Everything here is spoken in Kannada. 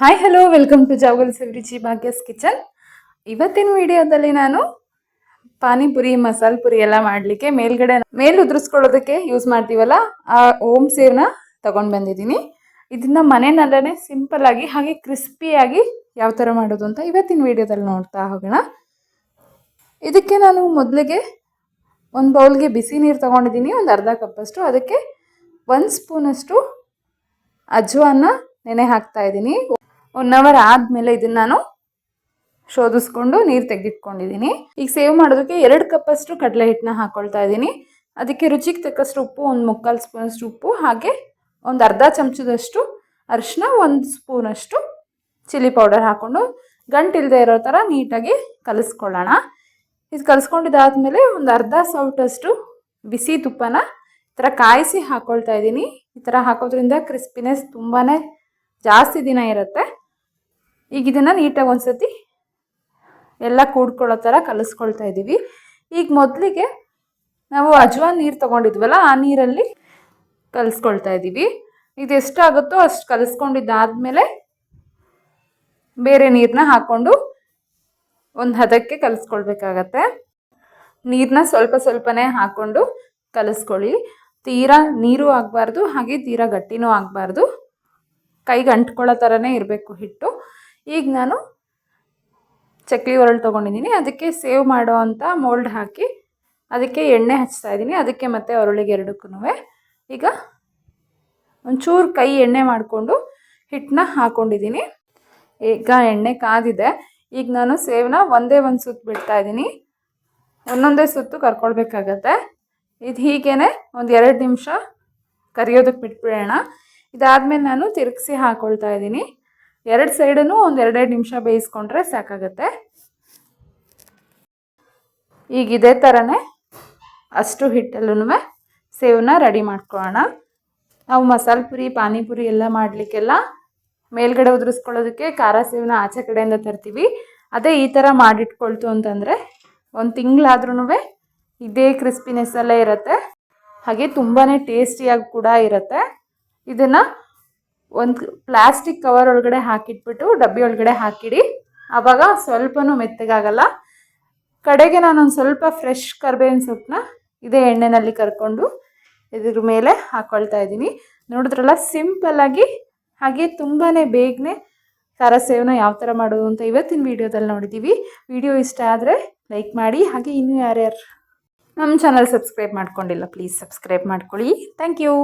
Hi hello welcome to Javagal ಸಿವರಿಚಿ Bhagya's kitchen ಇವತ್ತಿನ ವಿಡಿಯೋದಲ್ಲಿ ನಾನು ಪಾನಿಪುರಿ, ಮಸಾಲೆ ಪುರಿ ಎಲ್ಲ ಮಾಡಲಿಕ್ಕೆ ಮೇಲ್ಗಡೆ ಮೇಲ್ ಉದುರಿಸ್ಕೊಳ್ಳೋದಕ್ಕೆ ಯೂಸ್ ಮಾಡ್ತೀವಲ್ಲ, ಆ ಓಮ್ ಸೇವ್ನ ತಗೊಂಡು ಬಂದಿದ್ದೀನಿ. ಇದನ್ನ ಮನೆಯಲ್ಲೇ ಸಿಂಪಲ್ ಆಗಿ, ಹಾಗೆ ಕ್ರಿಸ್ಪಿಯಾಗಿ ಯಾವ ಥರ ಮಾಡೋದು ಅಂತ ಇವತ್ತಿನ ವಿಡಿಯೋದಲ್ಲಿ ನೋಡ್ತಾ ಹೋಗೋಣ. ಇದಕ್ಕೆ ನಾನು ಮೊದಲಿಗೆ ಒಂದು ಬೌಲ್ಗೆ ಬಿಸಿ ನೀರು ತೊಗೊಂಡಿದ್ದೀನಿ, ಒಂದು ಅರ್ಧ ಕಪ್ಪಷ್ಟು ಅದಕ್ಕೆ ಒಂದು ಸ್ಪೂನಷ್ಟು ಅಜ್ವಾನ ನೆನೆ ಹಾಕ್ತಾ ಇದ್ದೀನಿ. ಒನ್ ಅವರ್ ಆದಮೇಲೆ ಇದನ್ನು ನಾನು ಶೋಧಿಸ್ಕೊಂಡು ನೀರು ತೆಗೆದಿಟ್ಕೊಂಡಿದ್ದೀನಿ ಈಗ ಸೇವ್ ಮಾಡೋದಕ್ಕೆ ಎರಡು ಕಪ್ಪಷ್ಟು ಕಡಲೆ ಹಿಟ್ಟನ್ನ ಹಾಕ್ಕೊಳ್ತಾ ಇದ್ದೀನಿ ಅದಕ್ಕೆ ರುಚಿಗೆ ತಕ್ಕಷ್ಟು ಉಪ್ಪು, ಒಂದು ಮುಕ್ಕಾಲು ಸ್ಪೂನಷ್ಟು ಉಪ್ಪು, ಹಾಗೆ ಒಂದು ಅರ್ಧ ಚಮಚದಷ್ಟು ಅರಿಶಿನ ಒಂದು ಸ್ಪೂನಷ್ಟು ಚಿಲ್ಲಿ ಪೌಡರ್ ಹಾಕ್ಕೊಂಡು ಗಂಟಿಲ್ಲದೆ ಇರೋ ಥರ ನೀಟಾಗಿ ಕಲಿಸ್ಕೊಳ್ಳೋಣ. ಇದು ಕಲಿಸ್ಕೊಂಡಿದ್ದಾದಮೇಲೆ ಒಂದು ಅರ್ಧ ಸೌಟಷ್ಟು ಬಿಸಿ ತುಪ್ಪನ ಈ ಥರ ಕಾಯಿಸಿ ಹಾಕ್ಕೊಳ್ತಾ ಇದ್ದೀನಿ ಈ ಥರ ಹಾಕೋದ್ರಿಂದ ಕ್ರಿಸ್ಪಿನೆಸ್ ತುಂಬಾ ಜಾಸ್ತಿ ದಿನ ಇರುತ್ತೆ. ಈಗ ಇದನ್ನು ನೀಟಾಗಿ ಒಂದ್ಸತಿ ಎಲ್ಲ ಕೂಡ್ಕೊಳ್ಳೋ ಥರ ಕಲಿಸ್ಕೊಳ್ತಾ ಇದ್ದೀವಿ. ಈಗ ಮೊದಲಿಗೆ ನಾವು ಅಜ್ವಾನ್ ನೀರು ತೊಗೊಂಡಿದ್ವಲ್ಲ, ಆ ನೀರಲ್ಲಿ ಕಲಿಸ್ಕೊಳ್ತಾ ಇದ್ದೀವಿ. ಇದು ಎಷ್ಟಾಗುತ್ತೋ ಅಷ್ಟು ಕಲಿಸ್ಕೊಂಡಿದ್ದಾದಮೇಲೆ ಬೇರೆ ನೀರನ್ನ ಹಾಕ್ಕೊಂಡು ಒಂದು ಹದಕ್ಕೆ ಕಲಿಸ್ಕೊಳ್ಬೇಕಾಗತ್ತೆ. ನೀರನ್ನ ಸ್ವಲ್ಪ ಸ್ವಲ್ಪನೇ ಹಾಕ್ಕೊಂಡು ಕಲಿಸ್ಕೊಳ್ಳಿ. ತೀರಾ ನೀರು ಆಗಬಾರ್ದು, ಹಾಗೆ ತೀರಾ ಗಟ್ಟಿನೂ ಆಗಬಾರ್ದು. ಕೈಗೆ ಅಂಟ್ಕೊಳ್ಳೋ ಥರನೇ ಇರಬೇಕು ಹಿಟ್ಟು. ಈಗ ನಾನು ಚಕ್ಲಿ ಒರಳು ತೊಗೊಂಡಿದ್ದೀನಿ. ಅದಕ್ಕೆ ಸೇವ್ ಮಾಡೋ ಅಂಥ ಮೋಲ್ಡ್ ಹಾಕಿ ಅದಕ್ಕೆ ಎಣ್ಣೆ ಹಚ್ತಾ ಇದ್ದೀನಿ. ಅದಕ್ಕೆ ಮತ್ತೆ ಒರಳಿಗೆ ಎರಡಕ್ಕೂ ಈಗ ಒಂಚೂರು ಕೈ ಎಣ್ಣೆ ಮಾಡಿಕೊಂಡು ಹಿಟ್ಟನ್ನ ಹಾಕ್ಕೊಂಡಿದ್ದೀನಿ ಈಗ ಎಣ್ಣೆ ಕಾದಿದೆ. ಈಗ ನಾನು ಸೇವನ್ನ ಒಂದೇ ಒಂದು ಸುತ್ತು ಬಿಡ್ತಾ ಇದ್ದೀನಿ. ಒಂದೊಂದೇ ಸುತ್ತು ಕರ್ಕೊಳ್ಬೇಕಾಗತ್ತೆ. ಇದು ಹೀಗೇ ಒಂದು ಎರಡು ನಿಮಿಷ ಕರಿಯೋದಕ್ಕೆ ಬಿಟ್ಬಿಡೋಣ. ಇದಾದಮೇಲೆ ನಾನು ತಿರುಗಿಸಿ ಹಾಕ್ಕೊಳ್ತಾ ಇದ್ದೀನಿ. ಎರಡು ಸೈಡನ್ನು ಒಂದು ಎರಡೆರಡು ನಿಮಿಷ ಬೇಯಿಸ್ಕೊಂಡ್ರೆ ಸಾಕಾಗತ್ತೆ. ಈಗ ಇದೇ ಥರನೇ ಅಷ್ಟು ಹಿಟ್ಟಲ್ಲೂ ಸೇವನ್ನ ರೆಡಿ ಮಾಡ್ಕೊಳ್ಳೋಣ. ನಾವು ಮಸಾಲೆ ಪುರಿ, ಪಾನಿಪುರಿ ಎಲ್ಲ ಮಾಡಲಿಕ್ಕೆಲ್ಲ ಮೇಲ್ಗಡೆ ಉದುರಿಸ್ಕೊಳ್ಳೋದಕ್ಕೆ ಖಾರ ಸೇವನ ಆಚೆ ಕಡೆಯಿಂದ ತರ್ತೀವಿ. ಅದೇ ಈ ಥರ ಮಾಡಿಟ್ಕೊಳ್ತು ಅಂತಂದರೆ ಒಂದು ತಿಂಗಳಾದ್ರೂ ಇದೇ ಕ್ರಿಸ್ಪಿನೆಸ್ಸಲ್ಲೇ ಇರುತ್ತೆ. ಹಾಗೆ ತುಂಬಾ ಟೇಸ್ಟಿಯಾಗಿ ಕೂಡ ಇರುತ್ತೆ. ಇದನ್ನು ಒಂದು ಪ್ಲಾಸ್ಟಿಕ್ ಕವರ್ ಒಳಗಡೆ ಹಾಕಿಟ್ಬಿಟ್ಟು ಡಬ್ಬಿ ಒಳಗಡೆ ಹಾಕಿಡಿ. ಆವಾಗ ಸ್ವಲ್ಪನೂ ಮೆತ್ತಗಾಗಲ್ಲ. ಕಡೆಗೆ ನಾನೊಂದು ಸ್ವಲ್ಪ ಫ್ರೆಶ್ ಕರ್ಬೇವಿನ ಸೊಪ್ಪನ್ನ ಇದೇ ಎಣ್ಣೆನಲ್ಲಿ ಕರ್ಕೊಂಡು ಇದ್ರ ಮೇಲೆ ಹಾಕ್ಕೊಳ್ತಾ ಇದ್ದೀನಿ. ನೋಡಿದ್ರಲ್ಲ ಸಿಂಪಲ್ಲಾಗಿ ಹಾಗೆ ತುಂಬಾ ಬೇಗನೆ ಖಾರ ಸೇವನ ಯಾವ ಥರ ಮಾಡೋದು ಅಂತ ಇವತ್ತಿನ ವೀಡಿಯೋದಲ್ಲಿ ನೋಡಿದ್ದೀವಿ ವಿಡಿಯೋ ಇಷ್ಟ ಆದರೆ ಲೈಕ್ ಮಾಡಿ, ಹಾಗೆ ಇನ್ನೂ ಯಾರ್ಯಾರು ನಮ್ಮ ಚಾನಲ್ ಸಬ್ಸ್ಕ್ರೈಬ್ ಮಾಡ್ಕೊಂಡಿಲ್ಲ, ಪ್ಲೀಸ್ ಸಬ್ಸ್ಕ್ರೈಬ್ ಮಾಡ್ಕೊಳ್ಳಿ. Thank you.